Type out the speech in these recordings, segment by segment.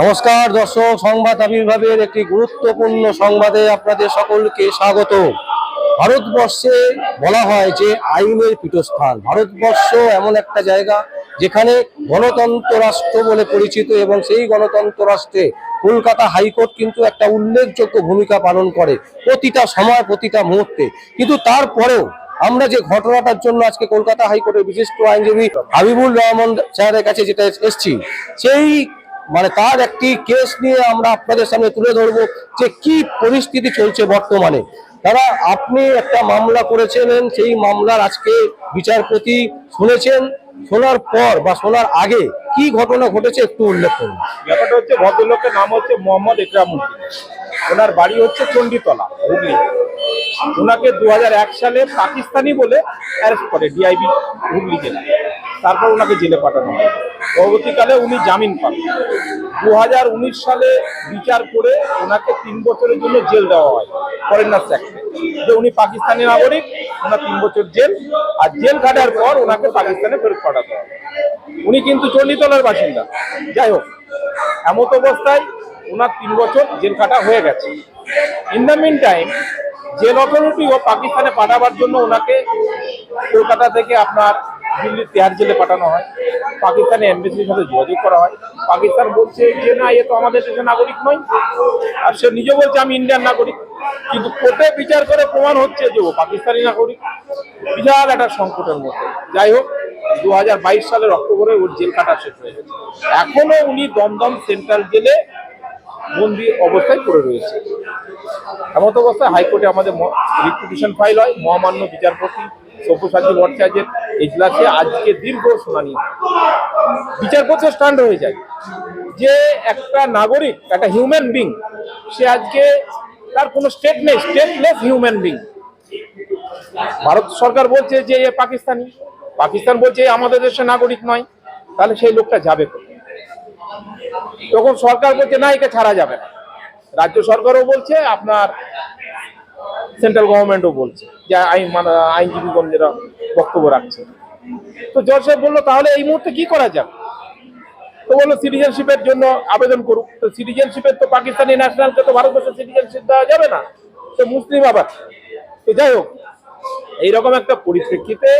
নমস্কার, দর্শক, সংবাদ আবির্ভাবের একটি গুরুত্বপূর্ণ সংবাদে আপনাদের সকলকে স্বাগত। ভারতবর্ষে বলা হয় যে আইনের পীঠস্থান। ভারতবর্ষ এমন একটা জায়গা যেখানে গণতন্ত্র রাষ্ট্র বলে পরিচিত এবং সেই গণতন্ত্র রাষ্ট্রে কলকাতা হাইকোর্ট কিন্তু একটা উল্লেখযোগ্য ভূমিকা পালন করে প্রতিটা সময়, প্রতিটা মুহূর্তে। কিন্তু তারপরেও আমরা যে ঘটনাটার জন্য আজকে কলকাতা হাইকোর্টের বিশিষ্ট আইনজীবী হাবিবুল রহমান স্যারের কাছে যেটা এসেছি, সেই মানে তার একটি কেস নিয়ে আমরা আপনাদের সামনে তুলে ধরবো যে কি পরিস্থিতি চলছে বর্তমানে। তারা আপনি একটা মামলা করেছিলেন, সেই মামলার আজকে বিচারপতি শুনেছেন শোনার পর বা শোনার আগে কি ঘটনা ঘটেছে একটু উল্লেখ করুন। ব্যাপারটা হচ্ছে ভদ্রলোকের নাম হচ্ছে মোহাম্মদ একরামুদ্দিন ওনার বাড়ি হচ্ছে চণ্ডীতলা, হুগলি। ওনাকে দুহাজার এক সালে পাকিস্তানি বলে অ্যারেস্ট করে ডিআইবি হুগলি জেলা। তারপর ওনাকে জেলে পাঠানো হয়। পরবর্তীকালে উনি জামিন পান। দু হাজার উনিশ সালে বিচার করে ওনাকে তিন বছরের জন্য জেল দেওয়া হয় ফরেনার্স অ্যাক্টে যে উনি পাকিস্তানি নাগরিক ওনার তিন বছর জেল, আর জেল কাটার পর ওনাকে পাকিস্তানে ফেরত পাঠাতে হবে উনি কিন্তু চণ্ডীতলার বাসিন্দা। যাই হোক, এমত অবস্থায় ওনার তিন বছর জেল কাটা হয়ে গেছে। In the mean time jail অথরিটিও পাকিস্তানে পাঠাবার জন্য ওনাকে কলকাতা থেকে আপনার দিল্লির তেহার জেলে পাঠানো হয়। পাকিস্তানি এমবেসির সাথে যোগাযোগ করা হয়। পাকিস্তান বলছে যে, না, এ তো আমাদের দেশের নাগরিক নয়। আর সে নিজে বলছে, আমি ইন্ডিয়ান নাগরিক। কিন্তু কোর্টে বিচার করে প্রমাণ হচ্ছে যে ও পাকিস্তানি নাগরিক। বিশাল একটা সংকটের মধ্যে। যাই হোক দু সালের অক্টোবরে ওর জেল কাটা শেষ হয়ে গেছে। এখনও উনি দমদম সেন্ট্রাল জেলে বন্দি অবস্থায় পড়ে রয়েছে। এমত অবস্থায় হাইকোর্টে আমাদের রিপিটিশন ফাইল হয়। মহামান্য বিচারপতি সব্যসাচী ভট্টাচার্যের এজলাসে আজকে দীর্ঘ শুনানি। বিচারপতি স্ট্যান্ড হয়ে যায়। যে একটা নাগরিক, একটা হিউম্যান বিং, সে আজকে তার কোনো স্টেট নেই স্টেটলেস হিউম্যান বিং ভারত সরকার বলছে যে এ পাকিস্তানি। পাকিস্তান বলছে আমাদের দেশের নাগরিক নয়। তাহলে সেই লোকটা যাবে? তখন সরকার বলছে, না, একে ছাড়া যাবে না। রাজ্য সরকারও বলছে, আপনার সেন্ট্রাল গভর্নমেন্টও বলছে যে আইন মানে আইনজীবীগণ যেটা বক্তব্য রাখছে। তো জজ সাহেব বলল, তাহলে এই মুহূর্তে কি করা যাবে? তো বলল সিটিজেনশিপের জন্য আবেদন করুক। তো সিটিজেনশিপের তো পাকিস্তানি ন্যাশনালকে তো ভারতবর্ষের সিটিজেনশিপ দেওয়া যাবে না। তো মুসলিম আবার তো যাই হোক, এইরকম একটা পরিপ্রেক্ষিতে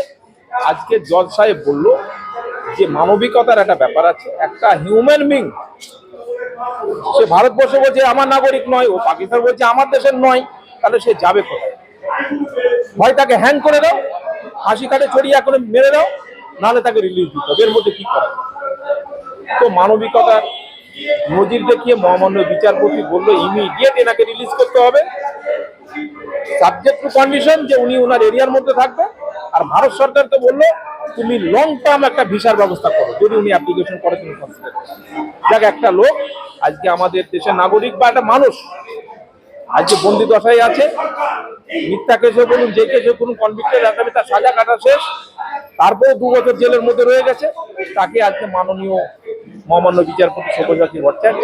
আজকে জজ সাহেব বলল যে মানবিকতার একটা ব্যাপার আছে। একটা হিউম্যান বিং সে ভারতবর্ষ বলছে আমার নাগরিক নয়, ও পাকিস্তান বলছে আমার দেশের নয়, তাহলে সে যাবে কোথায়? হয় তাকে হ্যাং করে দাও ফাঁসি কাটে ছড়িয়ে এখন মেরে দাও, নাহলে তাকে রিলিজ দিতে হবে। এর মধ্যে কি করা? তো মানবিকতার নজির দেখিয়ে মহামান্য বিচারপতি বলল ইমিডিয়েট এনাকে রিলিজ করতে হবে। সাবজেক্ট টু কন্ডিশন যে উনি ওনার এরিয়ার মধ্যে থাকবে আর ভারত সরকারকে বলল, তুমি লং টার্ম একটা ভিসার ব্যবস্থা করো। যদি উনি অ্যাপ্লিকেশন করে, তুমি কনসিডার যাক, একটা লোক, আজকে আমাদের দেশের নাগরিক বা একটা মানুষ, আজকে বন্দি দশায় আছে। মিথ্যা কেসে বলুন যে কেসে কোনো কনভিক্টেড আসামি তার সাজা কাটা শেষ। তারপর দু বছর জেলের মধ্যে রয়ে গেছে। তাকে আজকে মাননীয় মহামান্য বিচারপতি সব্যসাচী ভট্টাচার্য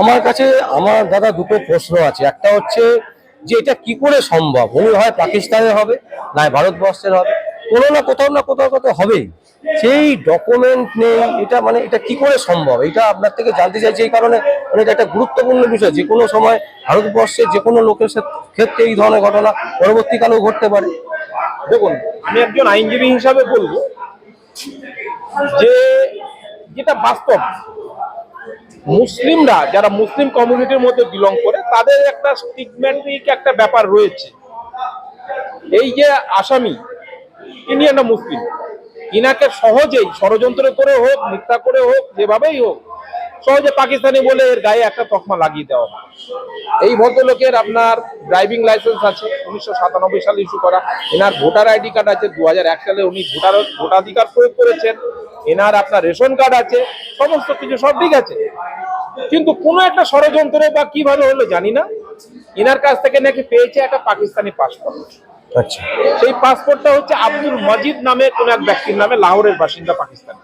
আমার কাছে, আমার দাদা দুটো প্রশ্ন আছে। একটা হচ্ছে যে এটা কি করে সম্ভব? উনি হয় পাকিস্তানের হবে না ভারতবর্ষের হবে। কোনো না কোথাও না কোথাও কোথাও হবেই। সেই ডকুমেন্ট নেই, এটা মানে এটা কি করে সম্ভব? এটা আপনার থেকে জানতে চাইছি এই কারণে মানে এটা একটা গুরুত্বপূর্ণ বিষয়। যে কোনো সময় ভারতবর্ষের যে কোনো লোকের ক্ষেত্রে এই ধরনের ঘটনা পরবর্তীকালেও ঘটতে পারে। দেখুন, আমি একজন আইনজীবী হিসাবে বলব যে যেটা বাস্তব, মুসলিমরা, যারা মুসলিম কমিউনিটির মধ্যে বিলং করে, তাদের একটা স্টিগম্যাটিক একটা ব্যাপার রয়েছে। এই যে আসামি ইনি একটা মুসলিম। ইনাকে সহজেই, ষড়যন্ত্র করে হোক, মিথ্যা করে হোক, যেভাবেই হোক, সহজে পাকিস্তানি বলে এর গায়ে একটা তকমা লাগিয়ে দেওয়া এই ভদ্রলোকের আপনার ড্রাইভিং লাইসেন্স আছে উনিশশো সাতানব্বই সালে ইস্যু করা। এনার ভোটার আইডি কার্ড আছে দু এক সালে উনি ভোটার ভোটাধিকার প্রয়োগ করেছেন। এনার আপনার রেশন কার্ড আছে সমস্ত কিছু সব ঠিক আছে। কিন্তু কোনো একটা ষড়যন্ত্রে বা কীভাবে হলো জানি না। এনার কাছ থেকে নাকি পেয়েছে একটা পাকিস্তানি পাসপোর্ট আচ্ছা। সেই পাসপোর্টটা হচ্ছে আব্দুল মজিদ নামে কোন এক ব্যক্তির নামে লাহোরের বাসিন্দা পাকিস্তান।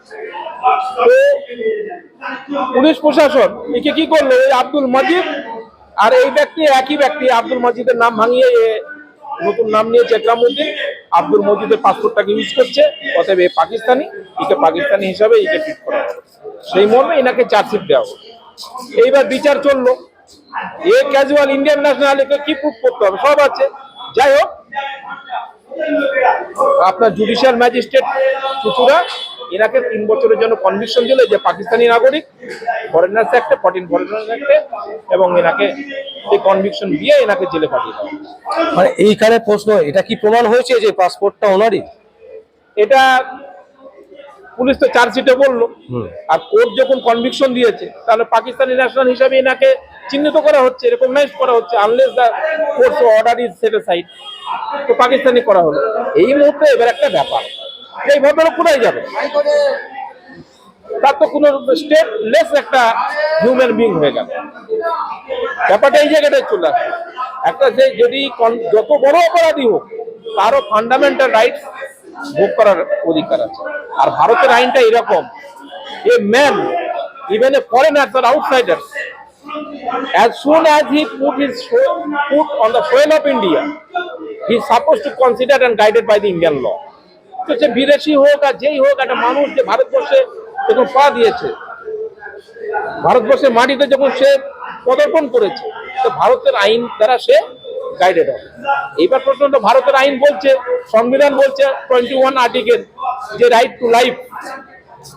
পুলিশ প্রশাসন একে কি করল? এই আব্দুল মজিদ আর এই ব্যক্তি একই ব্যক্তি, আব্দুল মজিদের নাম ভাঙিয়ে নতুন নাম নিয়েছে একরামুদ্দিন আব্দুল মজিদের পাসপোর্টটাকে ইউজ করছে, অতএব এ পাকিস্তানি, একে পাকিস্তানি হিসাবে একে ট্রিট করা সেই মর্মে এনাকে চার্জশিট দেওয়া এইবার বিচার চলল। এ ক্যাজুয়াল ইন্ডিয়ান ন্যাশনাল একে কি প্রুফ করতে হবে, সব আছে। যাই হোক, আপনার জুডিশিয়াল ম্যাজিস্ট্রেট চুচুরা এনাকে তিন বছরের জন্য কনভিকশন দিল যে পাকিস্তানি নাগরিক ফরেনার্স অ্যাক্টে ফর্টিন ফরেনার্স অ্যাক্টে এবং এনাকে এই কনভিকশন দিয়ে এনাকে জেলে পাঠিয়ে মানে এইখানে প্রশ্ন এটা কি প্রমাণ হয়েছে যে পাসপোর্টটা ওনারই? এটা পুলিশ তো চার্জশিটে বলল। আর কোর্ট যখন কনভিকশন দিয়েছে তাহলে পাকিস্তানি ন্যাশনাল হিসাবে এনাকে চিহ্নিত করা হচ্ছে রেকগনাইজ করা হচ্ছে unless the court order is set side তো পাকিস্তানি করা হলো। এই মুহূর্তে এবার একটা ব্যাপার। এই কোথায় যাবে? তার তো কোনো স্টেট লেস একটা হিউম্যান বিং হয়ে গেল। ব্যাপারটা এই জায়গাটায় চলে আসছে একটা যে যদি যত বড় অপরাধী হোক তারও ফান্ডামেন্টাল রাইট ভোগ করার অধিকার আছে। আর ভারতের আইনটা এরকম a man even a foreigners R outsiders as soon as he put his fo- foot on the soil of India, he is supposed to consider and guided by the law. তো সে বিদেশি হোক আর যেই হোক, একটা মানুষ যে ভারতবর্ষে যখন পা দিয়েছে, ভারতবর্ষের মাটিতে যখন সে পদার্পণ করেছে, তো ভারতের আইন দ্বারা সে গাইডেড হবে। এইবার প্রশ্নটা, ভারতের আইন বলছে, সংবিধান বলছে টোয়েন্টি ওয়ান আর্টিকেল যে রাইট টু লাইফ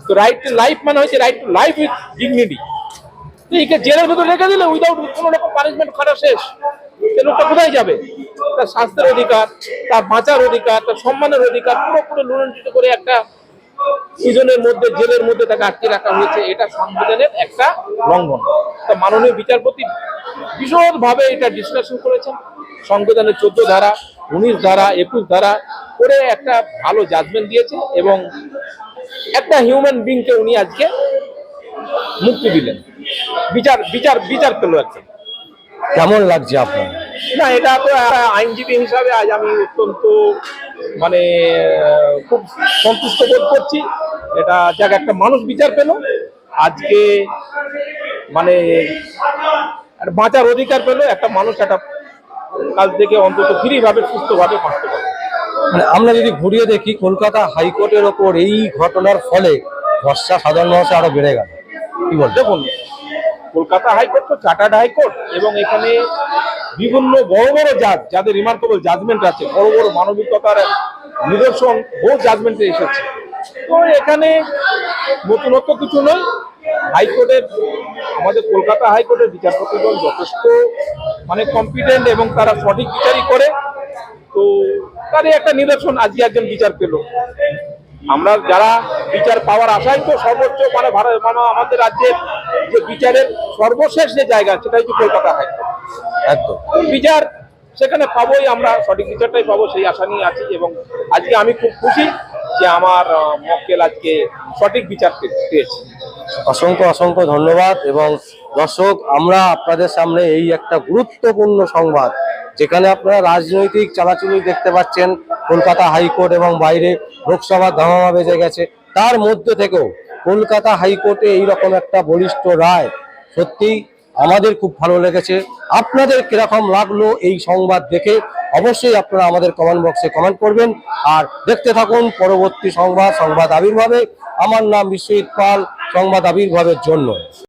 তো রাইট টু লাইফ মানে হচ্ছে right to life with dignity একে জেলের ভেতর রেখে দিলে উইদাউট কোনো রকম পানিশমেন্ট খাটা শেষ। লোকটা কোথায় যাবে? তার স্বাস্থ্যের অধিকার, তার বাঁচার অধিকার, তার সম্মানের অধিকার পুরোপুরি লুণ্ঠিত করে একটা সিজনের মধ্যে, জেলের মধ্যে তাকে আটকে রাখা হয়েছে। এটা সংবিধানের একটা লঙ্ঘন। তা মাননীয় বিচারপতি ভীষণভাবে এটা ডিসকাশন করেছেন। সংবিধানের চোদ্দ ধারা, উনিশ ধারা, একুশ ধারা করে একটা ভালো জাজমেন্ট দিয়েছে এবং একটা হিউম্যান বিংকে উনি আজকে মুক্তি দিলেন। বিচার বিচার বিচার পেল একজন কেমন লাগছে আপনার? না এটা তো আইনজীবী হিসাবে আজ আমি অত্যন্ত মানে খুব সন্তুষ্ট বোধ করছি। এটা যাক একটা মানুষ বিচার পেল। আজকে মানে বাঁচার অধিকার পেল। একটা মানুষ একটা কাজ থেকে অন্তত ফ্রি ভাবে সুস্থ বাঁচতে পারে মানে আমরা যদি ঘুরিয়ে দেখি কলকাতা হাইকোর্টের ওপর এই ঘটনার ফলে ভরসা সাধারণ মানুষের আরও বেড়ে গেল। কি বল দেখুন কলকাতা হাইকোর্ট তো চার্টার্ড হাইকোর্ট এবং এখানে বিভিন্ন বড় বড় জাজ যাদের রিমার্কেবল জাজমেন্ট আছে, বড় বড় মানবিকতার নিদর্শন, বহু জাজমেন্টে এসেছে। তো এখানে নতুনত্ব কিছু নয়, হাইকোর্টের, আমাদের কলকাতা হাইকোর্টের বিচারপতিগণ যথেষ্ট মানে কম্পিটেন্ট এবং তারা সঠিক বিচারই করে। তো তারই একটা নিদর্শন আজকে একজন বিচার পেল। আমরা যারা বিচার পাওয়ার আশায় তো সর্বোচ্চ মানে ভারত মানে আমাদের রাজ্যের যে বিচারের সর্বশেষ যে জায়গা সেটা হচ্ছে কলকাতা হাইকোর্ট। একদম। বিচার সেখানে পাবোই আমরা সঠিক বিচারটাই পাবো সেই আশা নিয়ে আছি এবং আজকে আমি খুব খুশি যে আমার মক্কেল আজকে সঠিক বিচার পেয়েছে। অসংখ্য অসংখ্য ধন্যবাদ এবং দর্শক আমরা আপনাদের সামনে এই একটা গুরুত্বপূর্ণ সংবাদ যেখানে আপনারা রাজনৈতিক চালাচুলি দেখতে পাচ্ছেন কলকাতা হাইকোর্ট এবং বাইরে লোকসভা ধামামা বেজে গেছে। তার মধ্যে থেকেও কলকাতা হাইকোর্টে এইরকম একটা বলিষ্ঠ রায় সত্যি আমাদের খুব ভালো লেগেছে। আপনাদের কীরকম লাগল এই সংবাদ দেখে অবশ্যই আপনারা আমাদের কমেন্ট বক্সে কমেন্ট করবেন। আর দেখতে থাকুন পরবর্তী সংবাদ সংবাদ আবির্ভাবে। আমার নাম বিশ্বজিৎ পাল, সংবাদ আবির্ভাবের জন্য।